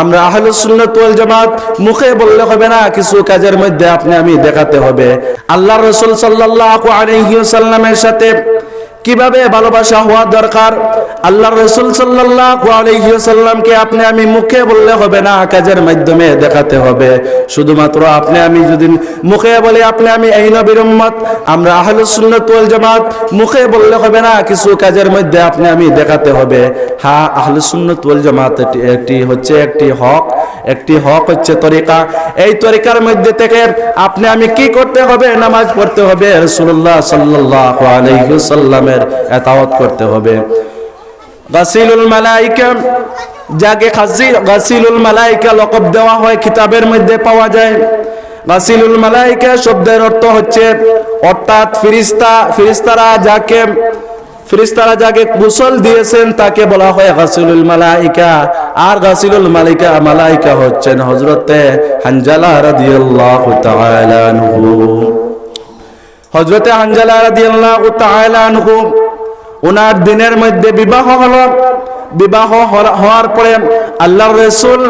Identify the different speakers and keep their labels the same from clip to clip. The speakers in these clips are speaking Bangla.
Speaker 1: আমরা আহলে সুন্নাত ওয়াল জামাত, মুখে বললে হবে না, কিছু কাজের মধ্যে আপনি আমি দেখাতে হবে। আল্লাহ রসুল সাল্লাল্লাহু আলাইহি ওয়াসাল্লামের সাথে কীভাবে ভালোবাসা হওয়া দরকার? আল্লাহ রসুল ওয়াসাল্লামকে আপনি আমি মুখে বললে হবে না কাজের মাধ্যমে দেখাতে হবে। শুধুমাত্র আপনি আমি যদি মুখে বলে, আপনি আমি এই নবীর আমরা আহলুস জামাত, মুখে বললে হবে না, কিছু কাজের মধ্যে আপনি আমি দেখাতে হবে। হ্যাঁ আহলুস জামাত একটি হচ্ছে একটি হক একটি হক হচ্ছে তরিকা। এই তরিকার মধ্যে থেকে আপনি আমি কি করতে হবে? নামাজ পড়তে হবে, রাসূলুল্লাহ সাল্লাল্লাহু আলাইহি ওয়াসাল্লামের এতাওয়াত করতে হবে। গাসিলুল মালাইকা, যাকে গাসিলুল মালাইকা লকব দেওয়া হয় কিতাবের মধ্যে পাওয়া যায়। গাসিলুল মালাইকা শব্দের অর্থ হচ্ছে, অর্থাৎ ফিরিস্তা ফিরিস্তারা যাকে ফিরিস্তারা যাকে গোসল দিয়েছেন তাকে বলা হয় গাসিলুল মালাইকা। আর গাসিলুল মালিকা মালাইকা হচ্ছেন হযরতে হানজালা রাদিয়াল্লাহু তাআলা আনহু। হযরতে হানজালা রাদিয়াল্লাহু তাআলা আনহু ওনার দিনের মধ্যে বিবাহ হলো। বিবাহ হওয়ার পরে আল্লাহ রসুল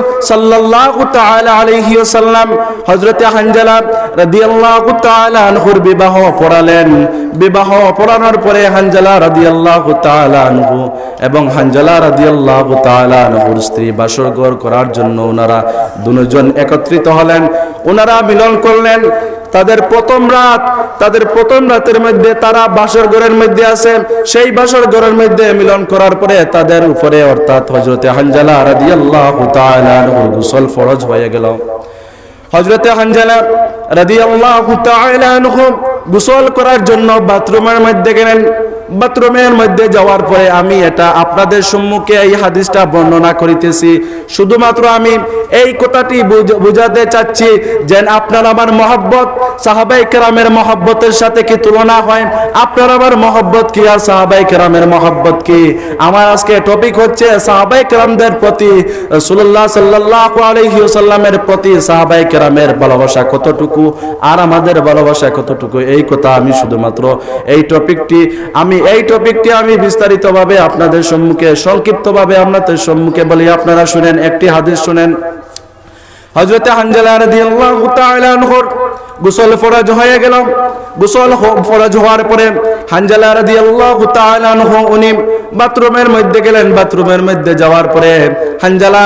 Speaker 1: আলাইহি ওয়াসাল্লাম হযরতে হানজালা রাদিয়াল্লাহু তাআলা আনহুর বিবাহ পড়ালেন। বিবাহ পড়ানোর পরে হানজালা রাদিয়াল্লাহু তাআলা আনহু এবং হানজালা রাদিয়াল্লাহু তাআলা আনহুর স্ত্রী বাসর করার জন্য ওনারা দুজন একত্রিত হলেন। ওনারা মিলন করলেন। তাদের প্রথম রাত, তাদের প্রথম রাতের মধ্যে তারা বাসর ঘরের মধ্যে আছে। সেই বাসর ঘরের মধ্যে মিলন করার পরে তাদের উপরে অর্থাৎ হজরতে হানজালা রাদিয়াল্লাহু তাআলা গোসল ফরজ হয়ে গেল। হজরতে হানজালা রাদিয়াল্লাহু তাআলা গোসল করার জন্য বাথরুমের মধ্যে গেলেন। বাথরুমের মধ্যে যাওয়ার পরে আমি এটা আপনাদের সম্মুখে এই হাদিসটা বর্ণনা করিতেছি। শুধুমাত্র আমি এই কথাটি বুঝাতে চাচ্ছি যে আপনার আমার মহব্বত, সাহাবাই কেরামের মহব্বতের সাথে কি তুলনা হয়? আপনার আমার মহব্বত কি আর সাহাবাই কেরামের মহব্বত কি? আমার আজকে টপিক হচ্ছে সাহাবাই কেরামদের প্রতি সুল্লাহ সাল্লাহ আলহি সাল্লামের প্রতি সাহাবাই কেরামের ভালোবাসা কতটুকু? আর আমাদের ভালোবাসা কতটুকু? এই কথা আমি শুধুমাত্র এই টপিকটি আমি এই টপিকটি আমি বিস্তারিতভাবে আপনাদের সম্মুখে, সংক্ষিপ্তভাবে আপনাদের সম্মুখে বলি। আপনারা শুনেন, একটি হাদিস শুনেন। হজরতে হানজালা রাদিয়াল্লাহু তাআলা আনহুর গোসল ফরজ হয়ে গেল। গোসল ফরজ হওয়ার পরে হানজালা রাদিয়াল্লাহু তাআলা আনহু, উনি বাথরুমের মধ্যে গেলেন। বাথরুমের মধ্যে যাওয়ার পরে হানজালা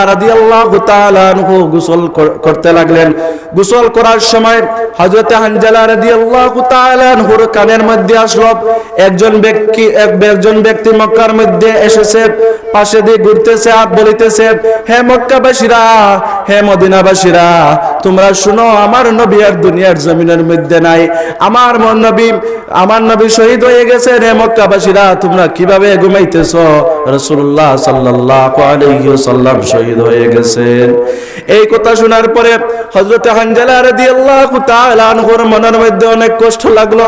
Speaker 1: তাআলা আনহু গোসল করতে লাগলেন। গোসল করার সময় হযরতে হানজালা রাদিয়াল্লাহু তাআলা হুর কানের মধ্যে আসলো। একজন ব্যক্তি এক একজন ব্যক্তি মক্কার মধ্যে এসেছে, পাশে দিয়ে ঘুরতেছে আর বলিতেছে হে মক্কাবাসীরা হে মদিনাবাসীরা, তোমরা শুনো, আমার নবী আর দুনিয়ার জমিনের মধ্যে নাই। আমার নবী আমার নবী শহীদ হয়ে গেছে হে মক্কাবাসীরা, তোমরা কীভাবে ঘুমাইতেছ? রাসূলুল্লাহ সাল্লাল্লাহু আলাইহি শহীদ হয়ে গেছেন এই কথা শোনার পরে হযরত হানজালা রাদিয়াল্লাহু তাআলা আনহুর মনের মধ্যে অনেক কষ্ট লাগল।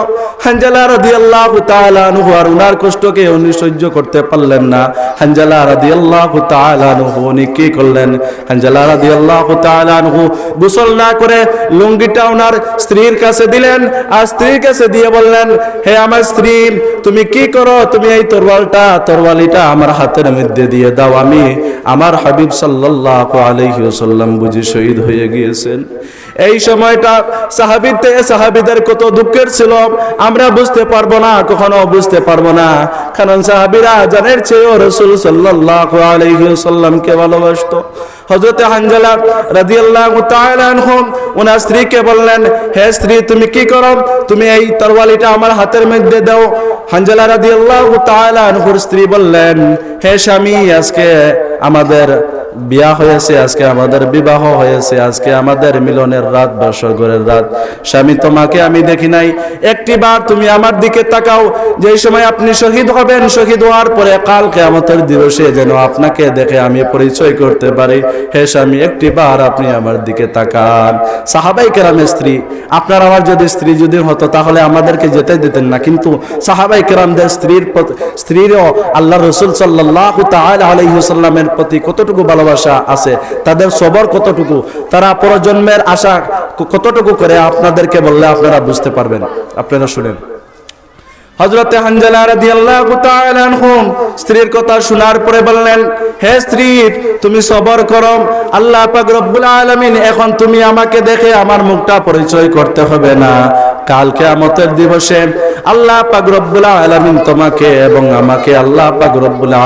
Speaker 1: হানজালা রাদিয়াল্লাহু তাআলা আনহু আর উনার কষ্টকে উনি সহ্য করতে পারলেন না। হানজালা রাদিয়াল্লাহু তাআলা আনহু, উনি কি করলেন? হানজালা গোসল না করে লুঙ্গিটা ওনার স্ত্রীর কাছে দিলেন আর স্ত্রীর কাছে দিয়ে বললেন, হে আমার স্ত্রী, তুমি কি করো? তুমি এই তরওয়ালটা তরওয়ালিটা আমার হাতের মধ্যে দিয়ে দাও। আমি আমার হাবিব বুঝি শহীদ হয়ে গিয়েছেন। এই সময়টা সাহাবিতে, সাহাবিদের কত দুঃখের ছিল। আমরা বুঝতে পারব না, কখনো বুঝতে পারব না। কারণ সাহাবিরা জানের চেয়েও রসুল হযরতে হানজালা রাদিয়াল্লাহু তাআলা আনহু ওনার স্ত্রীকে বললেন, হে স্ত্রী, তুমি কি করো? তুমি এই তরওয়ালিটা আমার হাতের মধ্যে দাও। হানজালা রাদিয়াল্লাহু তাআলা আনহুর স্ত্রী বললেন, হে স্বামী, আজকে আমাদের বিয়া হয়েছে, আজকে আমাদের বিবাহ হয়েছে, আজকে আমাদের মিলনের রাত বা স্বর্গের রাত। স্বামী, তোমাকে আমি দেখি নাই। একটি বার তুমি আমার দিকে তাকাও। যেই সময় আপনি শহীদ হবেন, শহীদ হওয়ার পরে কাল কেয়ামতের দিবসে যেন আপনাকে দেখে আমি পরিচয় করতে পারি। হে স্বামী একটি বার আপনি আমার দিকে তাকান। সাহাবাই কেরামের স্ত্রী, আপনার আমার যদি স্ত্রী যদি হতো, তাহলে আমাদেরকে যেতে দিতেন না। কিন্তু সাহাবাই কেরামদের স্ত্রীর স্ত্রীরও আল্লাহ রসুল সাল্লাহ আলাইহি প্রতি কতটুকু ভালোবাসা আছে, তাদের সবর কতটুকু, তারা পরজন্মের আশা কতটুকু করে, আপনাদেরকে বললে আপনারা বুঝতে পারবেন। আপনারা শুনেন। হজরতে স্ত্রীর কথা শোনার পরে বললেন, হে স্ত্রী, তুমি সবর করম আল্লাহ আলামিন, এখন তুমি আমাকে দেখে আমার মুখটা পরিচয় করতে হবে না। কাল কিয়ামতের দিবসে আল্লাহ পাক রব্বুল আলামিন তোমাকে এবং আমাকে আল্লাহ পাক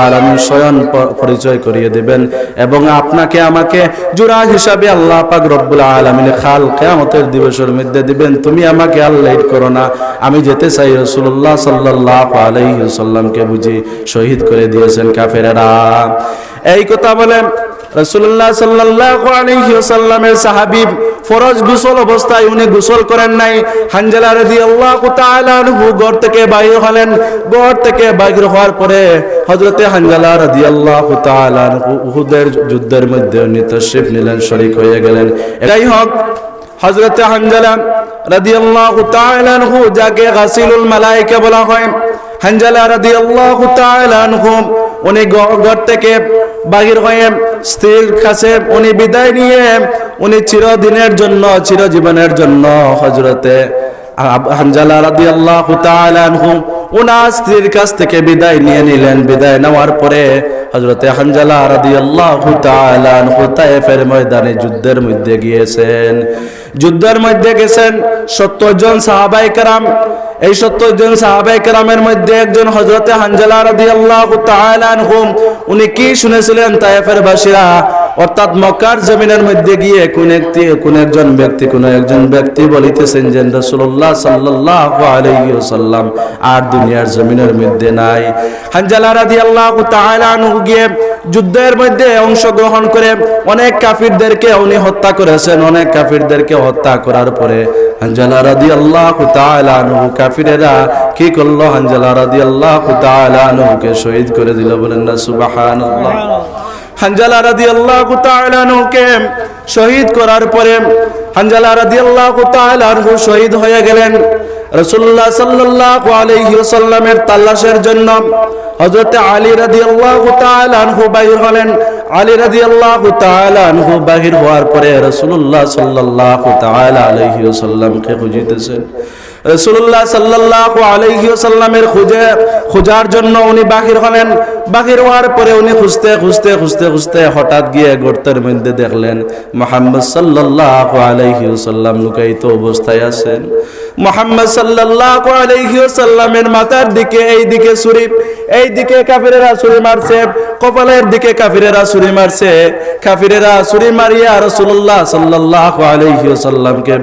Speaker 1: আলামিন স্বয়ং পরিচয় করিয়ে দিবেন এবং আপনাকে আমাকে জোড়া হিসাবে আল্লাহ পাক রব্বুল আলামিন খাল কিয়ামতের দিবসের মধ্যে দিবেন। তুমি আমাকে আর লেট করো না। আমি যেতে চাই রাসূলুল্লাহ সাল্লাল্লাহু আলাইহি সাল্লামকে বুঝি শহীদ করে দিয়েছেন কাফেরেরা। এই কথা বলেন রাসূলুল্লাহ সাল্লাল্লাহু আলাইহি ওয়াসাল্লামের সাহাবী ফরজ গোসল অবস্থায় উনি গোসল করেন নাই। হানজালা তাআলা আনহু ঘর থেকে বাইরে হলেন। ঘর থেকে বাইরে হওয়ার পরে হযরতে হানজালা তাআলা আনহু উহুদের যুদ্ধের মধ্যে উনি তাশরীফ নিলেন, শরীক হয়ে গেলেন। এটাই হক। হযরতে হানজালা তাআলা আনহু, যাকে গাসিলুল মালায়েকা বলা হয়, হানজালা রাদিয়াল্লাহু আল্লাহ উনি ঘর থেকে বাহির হয়ে স্ত্রীর কাছে উনি বিদায় নিয়ে উনি চিরদিনের জন্য, চিরজীবনের জন্য হজরতে হানজালা তাআলা আনহু ওনার স্ত্রীর কাছ থেকে বিদায় নিয়ে নিলেন। বিদায় নেওয়ার পরে হজরতে হানজালা তায়েফের ময়দানে যুদ্ধের মধ্যে গিয়েছেন। যুদ্ধের মধ্যে গেছেন সত্তর জন সাহাবাই কারাম। এই সত্তর জন সাহাবাই কারামের মধ্যে একজন হজরতে হানজালা রাদিয়াল্লাহু তাআলা আনহু উনি কি শুনেছিলেন তায়েফের বাসীরা? অর্থাৎ মক্কার জমিনের মধ্যে গিয়ে কোন একটি, কোন একজন ব্যক্তি, কোন একজন ব্যক্তি বলিতেছেন যে রাসূলুল্লাহ সাল্লাল্লাহু আলাইহি ওয়াসাল্লাম আর দুনিয়ার জমিনের মধ্যে নাই। হানজালা রাদিয়াল্লাহু তাআলা আনহু গিয়ে যুদ্ধের মধ্যে অংশগ্রহণ করে অনেক কাফিরদেরকে উনি হত্যা করেছেন, অনেক কাফিরদেরকে হত্যা করার পরে হানজালা রাদিয়াল্লাহু তাআলা আনহু কাফিরেরা কি করল? হানজালা রাদিয়াল্লাহু তাআলা আনহুকে শহীদ করে দিল, বলেন না, সুবহানাল্লাহ। হানজালা রাদিয়াল্লাহু তাআলা আনহুকে শহীদ করার পরে হানজালা রাদিয়াল্লাহু তাআলা আনহু শহীদ হয়ে গেলেন। রাসূলুল্লাহ সাল্লাল্লাহু আলাইহি ওয়াসাল্লামের তালাশের জন্য হযরত আলী রাদিয়াল্লাহু তাআলা আনহু বাইর হলেন। আলী রাদিয়াল্লাহু তাআলা আনহু বাহির হওয়ার পরে রাসূলুল্লাহ সাল্লাল্লাহু তাআলা আলাইহি ওয়াসাল্লামকে খুঁজিতেছেন রসুল্লাহ সাল্লাল্লাহু আলাইহি ওয়াসাল্লামের খুঁজে, খোঁজার জন্য উনি বাহির হলেন। বাহির হওয়ার পরে উনি খুঁজতে খুঁজতে খুঁজতে খুঁজতে হঠাৎ গিয়ে গর্তের মধ্যে দেখলেন মোহাম্মদ সাল্লাল্লাহু আলাইহি ওয়াসাল্লাম লুকায়িত অবস্থায় আছেন। মোহাম্মদ সাল্লাল্লাহু আলাইহি ওয়াসাল্লামের মাথার দিকে এই দিকে ছুরি এই দিকে কাফিরেরা ছুরি মারছে। কপালের দিকে কাফিরেরা ছুরি মারছে। কাফিরেরা ছুরি মারিয়া রাসূলুল্লাহ সাল্লাল্লাহু আলাইহি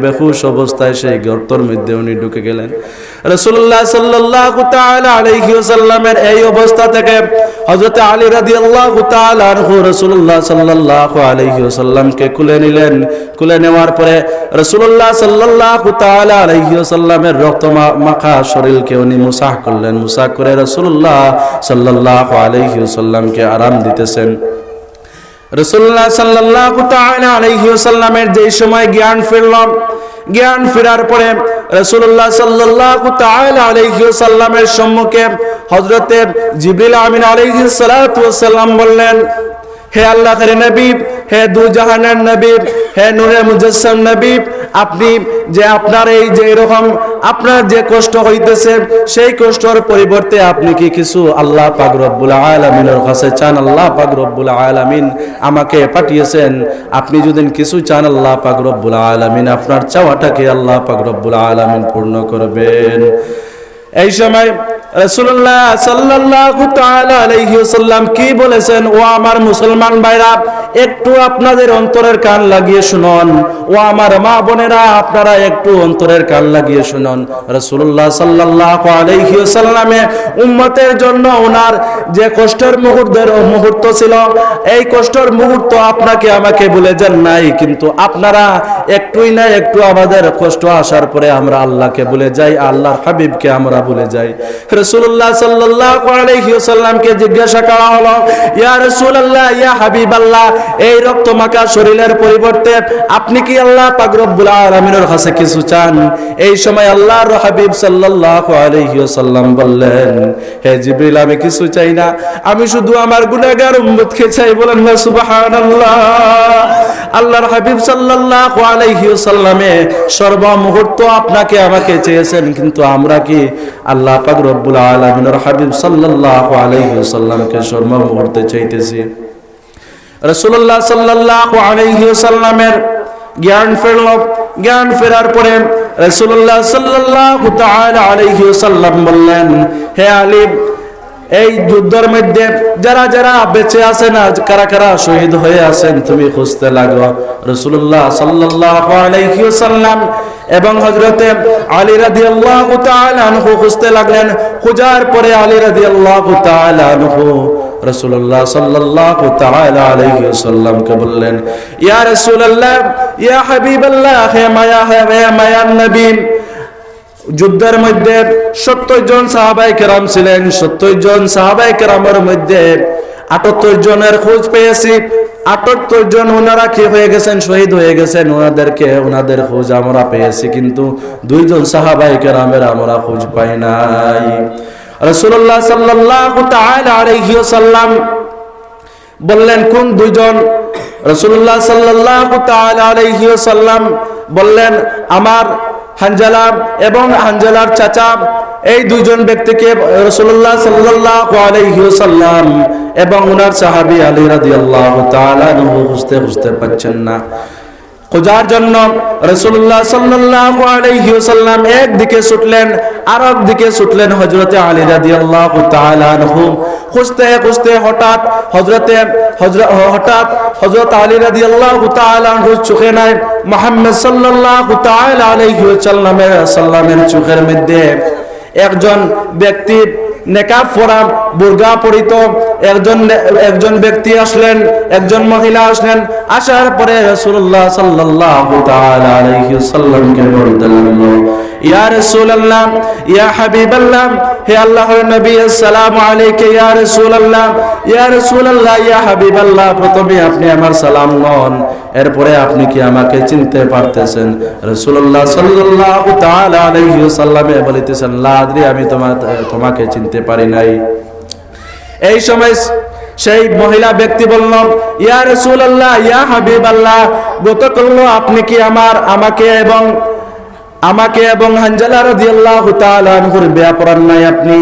Speaker 1: বেহুশ অবস্থায় সেই গর্তের মধ্যে উনি ঢুকে গেলেন। তাআলা আলাইহি ওয়াসাল্লামের এই অবস্থা থেকে হযরত আলী আনহু রাসূলুল্লাহ সাল্লাল্লাহু আলাইহি ওয়াসাল্লামকে কুলে নিলেন। কুলে নেওয়ার পরে তাআলা আলাইহি ওয়াসাল্লামের রক্ত মাখা শরীরকে উনি মুসাহ করলেন। মুসাহ করে রাসূলুল্লাহ সাল্লাল্লাহু আলাইহি ওয়াসাল্লামকে আরাম দিতেছেন। রসুল্লাহ সাল্লাল্লাহু তাআলা আলাইহি ওয়াসাল্লামের যে সময় জ্ঞান ফিরল, জ্ঞান ফেরার পরে রসুল্লাহ আলাইহি ওয়াসাল্লামের সম্মুখে হযরতে জিবরিল আমিন ওয়াসাল্লাম বললেন হে আল্লাহর নবীব হে দু জাহানের নবী, হে নূরে মুজাসসাম নবীব আপনি যে আপনার এই যে এরকম আপনার যে কষ্ট হইতেছে, সেই কষ্টর পরিবর্তে আপনি কি কিছু আল্লাহ পাক রব্বুল আলামিনের কাছে চান? আল্লাহ পাক রব্বুল আলামিন আমাকে পাঠিয়েছেন। আপনি যদি কিছু চান, আল্লাহ পাক রব্বুল আলামিন আপনার চাওয়াটাকে আল্লাহ পাক রব্বুল আলামিন পূর্ণ করবেন। এই সময় কি বলেছেন? ও আমার মুসলমান ভাইরা, একটু আপনাদের অন্তরের কান লাগিয়ে ও আমার মা বোনেরা, আপনারা একটু অন্তরের কান লাগিয়ে আলাইহি উম্মতের জন্য ওনার যে কষ্টের মুহূর্তের মুহূর্ত ছিল, এই কষ্টের মুহূর্ত আপনাকে আমাকে বলে যান নাই। কিন্তু আপনারা একটুই না একটু আমাদের কষ্ট আসার পরে আমরা আল্লাহকে বলে যাই, আল্লাহর হাবিবকে আমরা বলে যাই। জিজ্ঞাসা করা হলো, ইয়া ইয়া এই রক্ত মাখা শরীরের পরিবর্তে আপনি কি আল্লাহ পাক রব্বুল আলামিনের কাছে চান? এই সময় আল্লাহর হাবিব সাল্লাল্লাহু বললেন, হে আমি কিছু চাই না। আমি শুধু আমার গুনাহগার উম্মতকে চাই। বলেন আল্লাহর হাবিব সাল্লাল্লাহু আলাইহি সাল্লামে সর্বমুহূর্ত আপনাকে আমাকে চেয়েছেন, কিন্তু আমরা কি আল্লাহ পাক রব্বুল হাবিব সাল্লাল্লাহু আলাইহি সাল্লামকে সর্বমুহূর্তে চাইতেছি? রসুল্লাহ সাল্লাহ আলহিসাল্লামের জ্ঞান ফেরল জ্ঞান ফেরার পরে রসুল্লাহ সাল্লাহ আলহিসাল্লাম বললেন, হে আলিম এই যুদ্ধের মধ্যে যারা যারা বেঁচে আছেন আজ কারা কারা শহীদ হয়ে আছেন, তুমি খুঁজতে লাগো। রসুল্লাহ সাল্লাহ আলহিসাল্লাম এবং হজরতে আলী রাদি আল্লাহ খুঁজতে লাগলেন। খুঁজার পরে আলী রাদি আল্লাহ রসুল্লাহ সাল্লাহ আলাইহি বললেন, ইয়া ইয়া হে মায়া যুদ্ধের মধ্যে সত্তর জন সাহাবাই কেরাম ছিলেন, সত্তর জন সাহাবাই কেরামের মধ্যে আটাত্তর জনের খোঁজ পেয়েছি। আটাত্তর জন ওনারা কি হয়ে গেছেন? শহীদ হয়ে গেছেন। ওনাদেরকে, ওনাদের খোঁজ আমরা পেয়েছি, কিন্তু দুইজন সাহাবাই কেরামের আমরা খোঁজ পাই নাই। রসুল্লাহ ওয়াসাল্লাম বললেন, কোন দুইজন? রসুল্লাহ ওয়াসাল্লাম বললেন, আমার হানজালা এবং হানজালার চাচা, এই দুইজন ব্যক্তিকে রসুল্লাহ সাল্লাম এবং ওনার সাহাবি আলী রাজি আল্লাহ বুঝতে বুঝতে পারছেন না। খোঁজার জন্য রসুল্লাহ সাল্লাহ আলাইসাল্লাম একদিকে ছুটলেন আর একদিকে ছুটলেন হজরতে আলী রাদি আল্লাহ খুঁজতে খুঁজতে হঠাৎ হজরতে হঠাৎ হজরত আলী রাদি আল্লাহ চোখে নাই, মোহাম্মদ সাল্লাহ তাল আলাইসাল্লামের সাল্লামের চোখের মধ্যে একজন ব্যক্তি নেকাব পরা বুর্গা পরিত। একজন একজন ব্যক্তি আসলেন, একজন মহিলা আসলেন, আসার পরে তাআলা আলাইহি সাল্লামকে বলতে লাগল ইয়া রাসূলুল্লাহ, ইয়া হাবিবাল্লাহ, হে আল্লাহর নবী, আসসালামু আলাইকা ইয়া রাসূলুল্লাহ ইয়া রাসূলুল্লাহ, ইয়া হাবিবাল্লাহ, প্রথমে আপনি আমার সালাম নন, এরপরে আপনি কি আমাকে চিনতে পারতেছেন? রাসূলুল্লাহ সাল্লাল্লাহু তাআলা আলাইহি সাল্লামে বলিতেছেন, লা আমি তোমার তোমাকে চিনতে পারি নাই। এই সময় সেই মহিলা ব্যক্তি বলল, ইয়া রাসূলুল্লাহ, ইয়া হাবিবাল্লাহ, গতকাল আপনি কি আমার, আমাকে এবং আমাকে এবং হানজালা রাদিয়াল্লাহু তাআলা আনহুর বিয়া পড়ান নাই আপনি।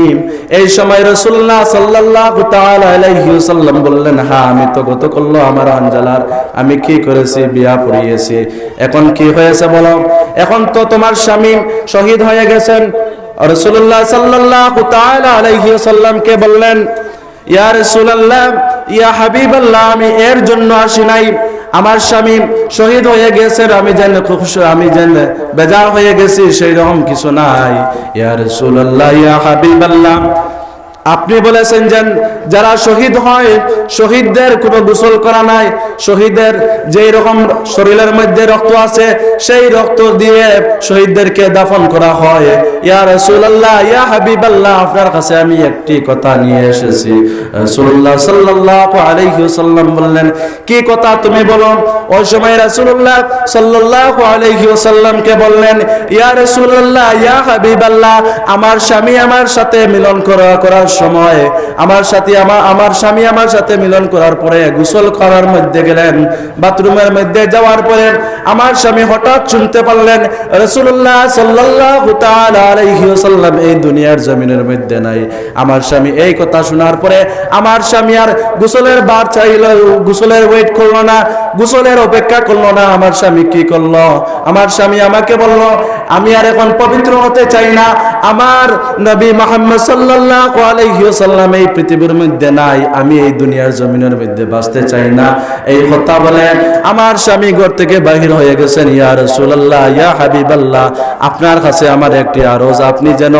Speaker 1: এই সময় রাসূলুল্লাহ সাল্লাল্লাহু তাআলা আলাইহি ওয়াসাল্লাম বললেন হ্যাঁ আমি তো গত করল আমার হানজালার। আমি কি করেছি? বিয়া পড়িয়েছি। এখন কি হয়েছে বলো? এখন তো তোমার স্বামী শহীদ হয়ে গেছেন। রাসূলুল্লাহ সাল্লাল্লাহু তাআলা আলাইহি বললেন, ইয়া রাসূলুল্লাহ, ইয়া হাবিবাল্লাহ, আমি এর জন্য আসি নাই। আমার স্বামী শহীদ হয়ে গেছে আমি যেন খুব আমি যেন বেজার হয়ে গেছি সেই রকম কিছু নাই। ইয়া রাসূলুল্লাহ, ইয়া হাবিবাল্লাহ। আপনি বলেছেন যে যারা শহীদ হয়, শহীদদের কোনো গোসল করা নাই, শহীদের যেই রকম শরীরের মধ্যে রক্ত আছে, সেই রক্ত দিয়ে শহীদদেরকে দাফন করা হয়। ইয়া রাসূলুল্লাহ, ইয়া হাবিবাল্লাহ, আপনার কাছে আমি একটি কথা নিয়ে এসেছি। রাসূলুল্লাহ সাল্লাল্লাহু আলাইহি ওয়াসাল্লাম বললেন, কি কথা তুমি বলো? ওই সময় রাসূলুল্লাহ সাল্লাল্লাহু আলাইহি ওয়াসাল্লামকে বললেন, ইয়া রাসূলুল্লাহ, ইয়া হাবিবাল্লাহ, আমার স্বামী আমার সাথে মিলন করা, করার সময় আমার সাথে আমার আমার স্বামী আমার সাথে মিলন করার পরে গোসল করার মধ্যে গেলেন, বাথরুমের মধ্যে যাওয়ার পরে আমার স্বামী হঠাৎ শুনতে পারলেন, রাসূলুল্লাহ সাল্লাল্লাহু তাআলা এই দুনিয়ার জমিনের মধ্যে নাই। আমার স্বামী এই কথা শোনার পরে আমার স্বামী আর গোসলের বার চাইল, গোসলের ওয়েট করল না, গোসলের অপেক্ষা করল না। আমার স্বামী কি করল? আমার স্বামী আমাকে বলল, আমি আর এখন পবিত্র হতে চাই না। আমার নবী মোহাম্মদ সাল্লাল্লাহু আলাইহি ওয়াসাল্লাম এই পৃথিবীর মধ্যে নাই, আমি এই দুনিয়ার জমিনের মধ্যে বাঁচতে চাই না। এই কথা বলে, আমার স্বামী ঘর থেকে বাহির হয়ে গেছেন, ইয়া রাসূলুল্লাহ, ইয়া হাবিবাল্লাহ, আপনার কাছে আমার একটি আরজ, আপনি যেন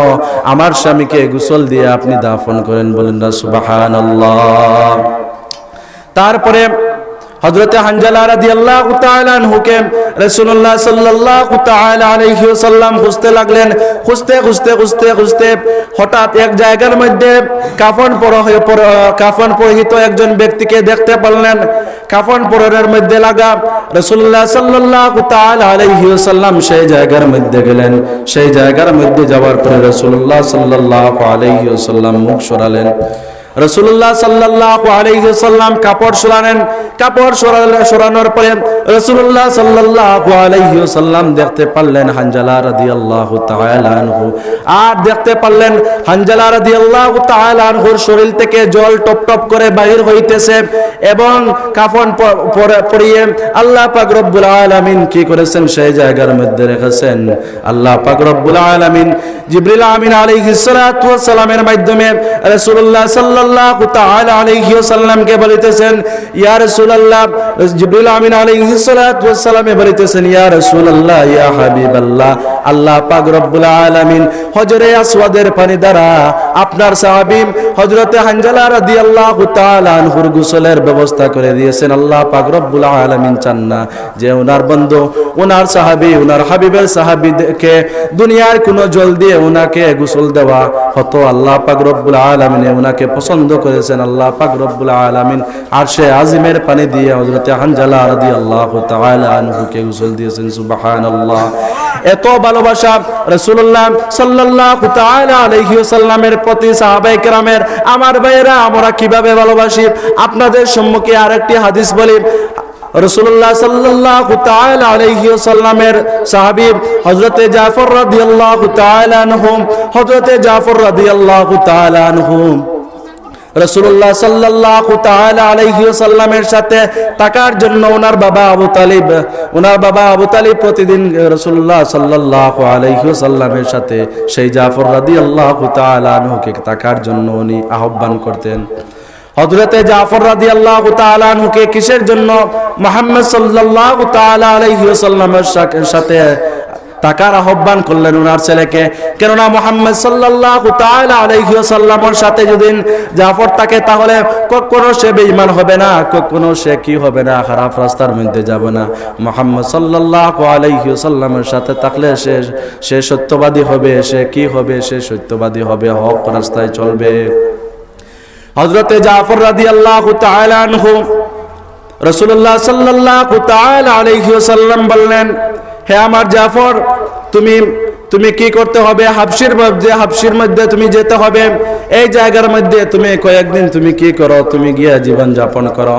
Speaker 1: আমার স্বামীকে গোসল দিয়ে আপনি দাফন করেন বলেন না, সুবহানাল্লাহ। তারপরে হযরতে হানজালা আনহুকে রাসূলুল্লাহ সাল্লাল্লাহু তাআলা আলাইহি ওয়াসাল্লাম খুঁজতে লাগলেন। খুঁজতে খুঁজতে খুঁজতে খুঁজতে হঠাৎ এক জায়গার মধ্যে কাফন কাফন পরিহিত একজন ব্যক্তিকে দেখতে পারলেন। কাফন পরনের মধ্যে লাগা তাআলা আলাইহি ওয়াসাল্লাম সেই জায়গার মধ্যে গেলেন। সেই জায়গার মধ্যে যাওয়ার পরে সাল্লাল্লাহু আলাইহি ওয়াসাল্লাম মুখ সরালেন। রসুল্লাহ সাল্লাহ আলাইসাল্লাম কাপড় সরানেন কাপড় সরালে- সরানোর পরে রসুল্লাহ সাল্লাহ আলাইসাল্লাম দেখতে পারলেন হানজালা রাদি আল্লাহ আনহু। আর দেখতে পারলেন হানজালা রাদি আল্লাহ আনহুর শরীর থেকে জল টপ টপ করে বাহির হইতেছে এবং কাফন পরিয়ে আল্লাহ পাক আলামিন কি করেছেন? সেই জায়গার মধ্যে রেখেছেন। আল্লাহ পাক রব্বুল আলামিন জিবরিল আমিন আলাইহিস সালামের মাধ্যমে রাসূলুল্লাহ সাল্লাল্লাহু তাআলা আলাইহি ওয়াসাল্লামকে বলিতেছেন, ইয়া রাসূলুল্লাহ জিবরিল আমিন আলাইহিস সালাতু ওয়াস সালামে বলিতেছেন, ইয়া রাসূলুল্লাহ, ইয়া হাবিবাল্লাহ, আল্লাহ পাক রব্বুল আলামিন হজরে আসওয়াদের পানি দ্বারা আপনার সাহাবী হযরতে হানজালা রাদিয়াল্লাহু তাআলা আনহুর গোসলের ব্যবস্থা করে দিয়েছেন। আল্লাহ পাক রব্বুল আলামিন চান না যে ওনার বন্ধু, ওনার সাহাবী, ওনার হাবিবের সাহাবীকে দুনিয়ার কোনো জল দিয়ে ওনাকে গোসল দেওয়া হতো। আল্লাহ পাক রব্বুল আলামিন ওনাকে পছন্দ করেছেন। আল্লাহ পাক রব্বুল আলামিন আর সে আজিমের পানি দিয়ে হযরতে হানজালা রাদিয়াল্লাহু তাআলা আনহুকে গোসল দিয়েছেন। সুবহানাল্লাহ। এত ভালোবাসা তাআলা আলাইহি ওয়াসাল্লামের প্রতি সাহাবায়ে কেরামের। আমার ভাইয়েরা, আমরা কীভাবে ভালোবাসি? আপনাদের সম্মুখে আরেকটি হাদিস বলি। রসুল্লাহ সাল্লাল্লাহু তাআলা আলাইহি ওয়াসাল্লামের সাহাবী হযরতে জাফর রাদিয়াল্লাহু তাআলা আনহু, হযরতে জাফর রাদিয়াল্লাহু তাআলা আনহু। রসুল্লাহ আলাইহি ওয়াসাল্লামের সাথে থাকার জন্য ওনার বাবা আবু তালিব, ওনার বাবা আবু তালিব প্রতিদিন রসুল্লাহ সাল্লাল্লাহু আলাইহি ওয়াসাল্লামের সাথে সেই জাফর রাদিয়াল্লাহু তাআলা আনহুকে থাকার জন্য উনি আহ্বান করতেন। হযরতে জাফর রাদিয়াল্লাহু তাআলা আনহুকে কিসের জন্য? মুহাম্মদ সাল্লাল্লাহু তাআলা আলাইহি ওয়াসাল্লামের সাথে টাকার আহ্বান করলেন ওনার ছেলেকে। কেননা মোহাম্মদ আলাইহি ওয়াসাল্লামের সাথে যদি জাফর থাকে, তাহলে কখনো সে বেঈমান হবে না, কখনো সে কি হবে না, খারাপ রাস্তার মধ্যে যাবে না। মোহাম্মদ সাল্লাল্লাহু আলাইহি ওয়াসাল্লামের সাথে থাকলে সে সে সত্যবাদী হবে, সে কি হবে, সে সত্যবাদী হবে, হক রাস্তায় চলবে। হযরতে জাফর রাদিয়াল্লাহু তাআলা আনহু তাআলা আলাইহি ওয়াসাল্লাম বললেন, হে আমার জাফর, তুমি তুমি কি করতে হবে? হাফসির মধ্যে হাফসির মধ্যে তুমি যেতে হবে। এই জায়গার মধ্যে তুমি কয়েকদিন তুমি কি করো? তুমি গিয়া জীবন যাপন করো।